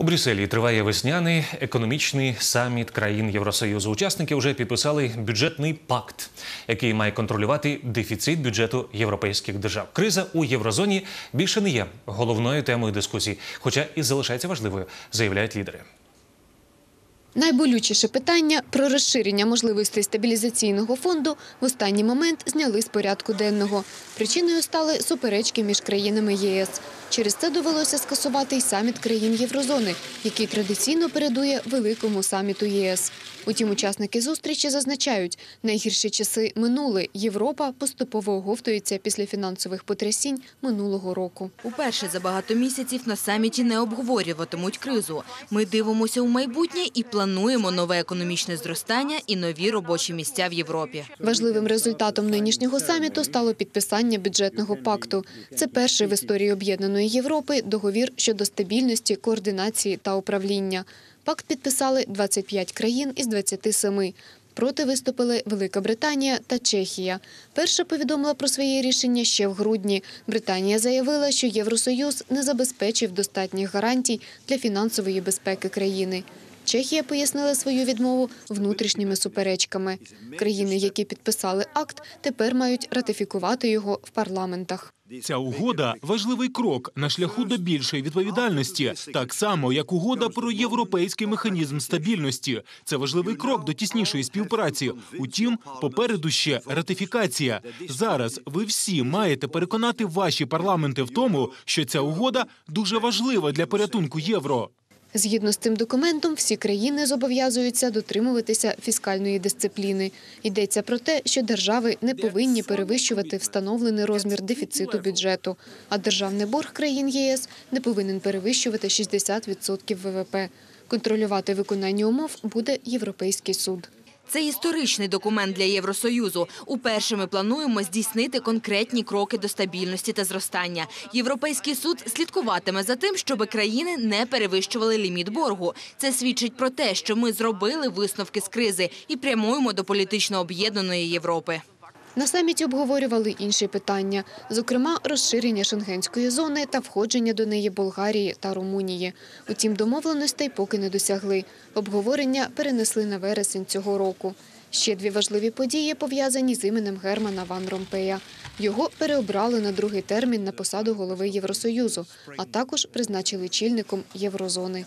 У Брюсселі триває весняний економічний саміт країн Євросоюзу. Учасники вже підписали бюджетний пакт, який має контролювати дефіцит бюджету європейських держав. Криза у єврозоні більше не є головною темою дискусії, хоча і залишається важливою, заявляють лідери. Найболючіше питання про розширення можливостей стабілізаційного фонду в останній момент зняли з порядку денного. Причиною стали суперечки між країнами ЄС. Через це довелося скасувати й саміт країн Єврозони, який традиційно передує великому саміту ЄС. Утім, учасники зустрічі зазначають, найгірші часи минули. Європа поступово оговтується після фінансових потрясінь минулого року. Уперше за багато місяців на саміті не обговорюватимуть кризу. Ми дивимося у майбутнє і плануємо нове економічне зростання і нові робочі місця в Європі. Важливим результатом нинішнього саміту стало підписання бюджетного пакту. Це перший в історії об'єднаної Європи договір щодо стабільності, координації та управління. Пакт підписали 25 країн із 27. Проти виступили Велика Британія та Чехія. Перша повідомила про своє рішення ще в грудні. Британія заявила, що Євросоюз не забезпечив достатніх гарантій для фінансової безпеки країни. Чехія пояснила свою відмову внутрішніми суперечками. Країни, які підписали акт, тепер мають ратифікувати його в парламентах. Ця угода важливий крок на шляху до більшої відповідальності, так само як угода про європейський механізм стабільності. Це важливий крок до тіснішої співпраці. Утім, попереду ще ратифікація. Зараз ви всі маєте переконати ваші парламенти в тому, що ця угода дуже важлива для порятунку євро. Згідно з цим документом, всі країни зобов'язуються дотримуватися фіскальної дисципліни. Йдеться про те, що держави не повинні перевищувати встановлений розмір дефіциту бюджету, а державний борг країн ЄС не повинен перевищувати 60% ВВП. Контролювати виконання умов буде Європейський суд. Це історичний документ для Євросоюзу. Уперше ми плануємо здійснити конкретні кроки до стабільності та зростання. Європейський суд слідкуватиме за тим, щоб країни не перевищували ліміт боргу. Це свідчить про те, що ми зробили висновки з кризи і прямуємо до політично об'єднаної Європи. На саміті обговорювали інші питання, зокрема розширення шенгенської зони та входження до неї Болгарії та Румунії. Утім, домовленостей поки не досягли. Обговорення перенесли на вересень цього року. Ще дві важливі події пов'язані з іменем Германа Ван Ромпея. Його переобрали на другий термін на посаду голови Євросоюзу, а також призначили чільником Єврозони.